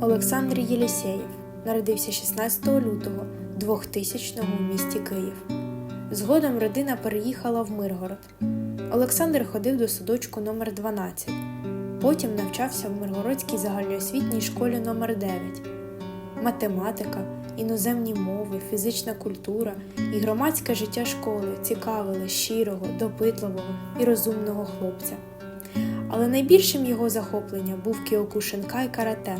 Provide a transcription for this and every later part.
Олександр Єлісєєв народився 16 лютого 2000 в місті Київ. Згодом родина переїхала в Миргород. Олександр ходив до садочку номер 12 Потім навчався в Миргородській загальноосвітній школі номер 9 Математика, іноземні мови, фізична культура і громадське життя школи цікавили щирого, допитливого і розумного хлопця. Але найбільшим його захопленням був кіокушинка і карате.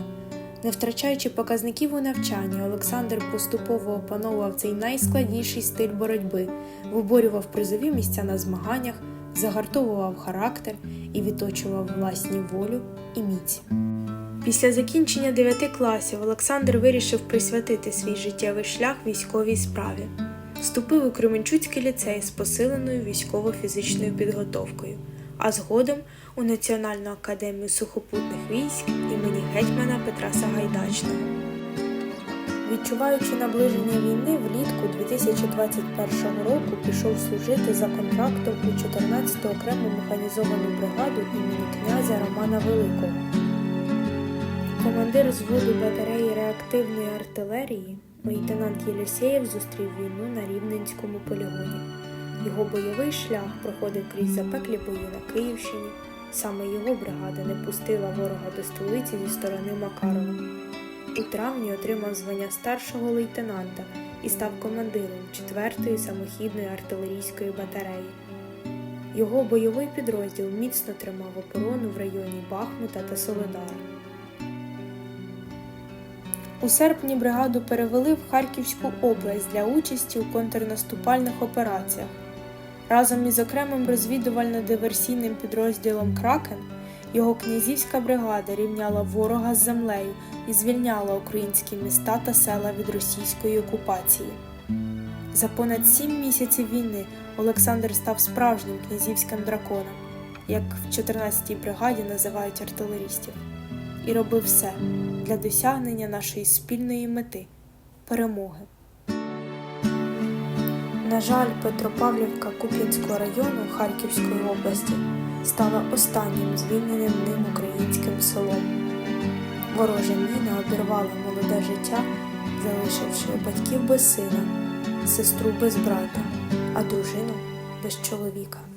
Не втрачаючи показників у навчанні, Олександр поступово опановував цей найскладніший стиль боротьби, виборював призові місця на змаганнях, загартовував характер і відточував власні волю і міць. Після закінчення 9 класів Олександр вирішив присвятити свій життєвий шлях військовій справі. Вступив у Кременчуцький ліцей з посиленою військово-фізичною підготовкою, а згодом у Національну академію сухопутних військ імені гетьмана Петра Сагайдачного. Відчуваючи наближення війни, влітку 2021 року пішов служити за контрактом у 14-ту окрему механізовану бригаду імені князя Романа Великого. Командир зводу батареї реактивної артилерії, лейтенант Єлісєєв зустрів війну на Рівненському полігоні. Його бойовий шлях проходив крізь запеклі бої на Київщині. Саме його бригада не пустила ворога до столиці зі сторони Макарова. У травні отримав звання старшого лейтенанта і став командиром 4-ї самохідної артилерійської батареї. Його бойовий підрозділ міцно тримав оборону в районі Бахмута та Солодара. У серпні бригаду перевели в Харківську область для участі у контрнаступальних операціях. Разом із окремим розвідувально-диверсійним підрозділом Кракен його князівська бригада рівняла ворога з землею і звільняла українські міста та села від російської окупації. За понад сім місяців війни Олександр став справжнім князівським драконом, як в 14-й бригаді називають артилерістів, і робив все для досягнення нашої спільної мети перемоги. На жаль, Петропавлівка Куп'янського району Харківської області стала останнім звільненим ним українським селом. Ворожа міна обірвала молоде життя, залишивши батьків без сина, сестру без брата, а дружину без чоловіка.